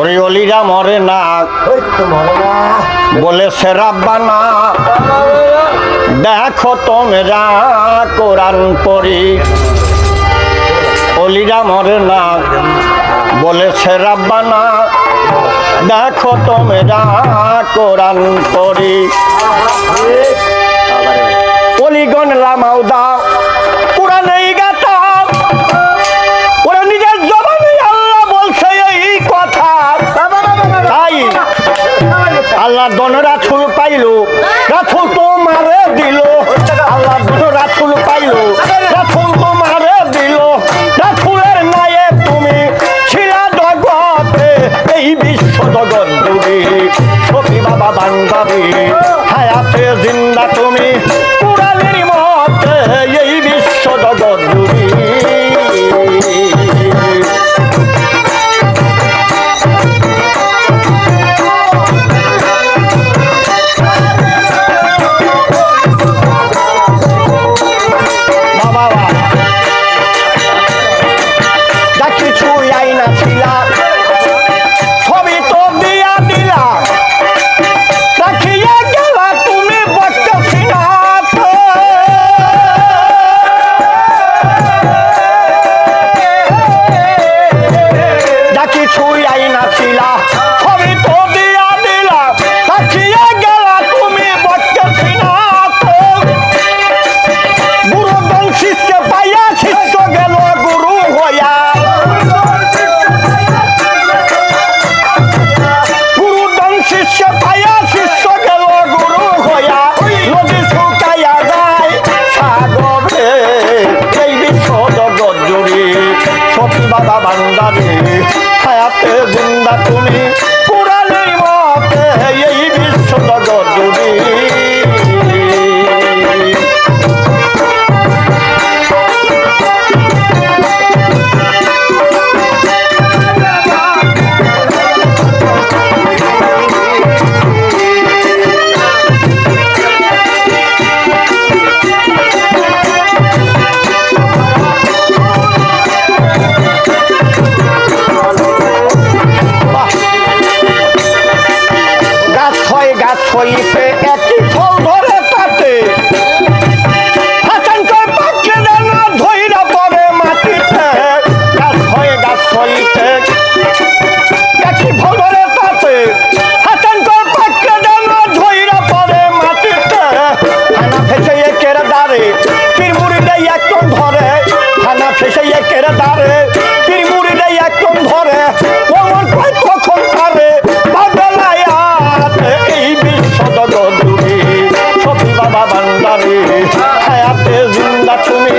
অলিরা মরে না। বলে সেরা বানা। দেখো তোমরা কোরআন পড়ি। অলিরা মরে না। বলে সেরা বানা। দেখো তোমরা কোরআন পড়ি। অলিগণ রামাউদা আল্লাহ দন রাসুল পাইলো হ্যাঁ। রাসুল তো মারে দিল। আল্লাহ দন রাসুল পাইলো রাসুল তো মারে দিল। রাসুলের নায়ে তুমি ছিলা জগতে এই বিশ্ব জগৎ তুমি সখী বাবা বান্ধবী হায়াতে জিন্দা তুমি। হইতে একই ফল ধরে। পারি হায়াতে জিন্দা তুমি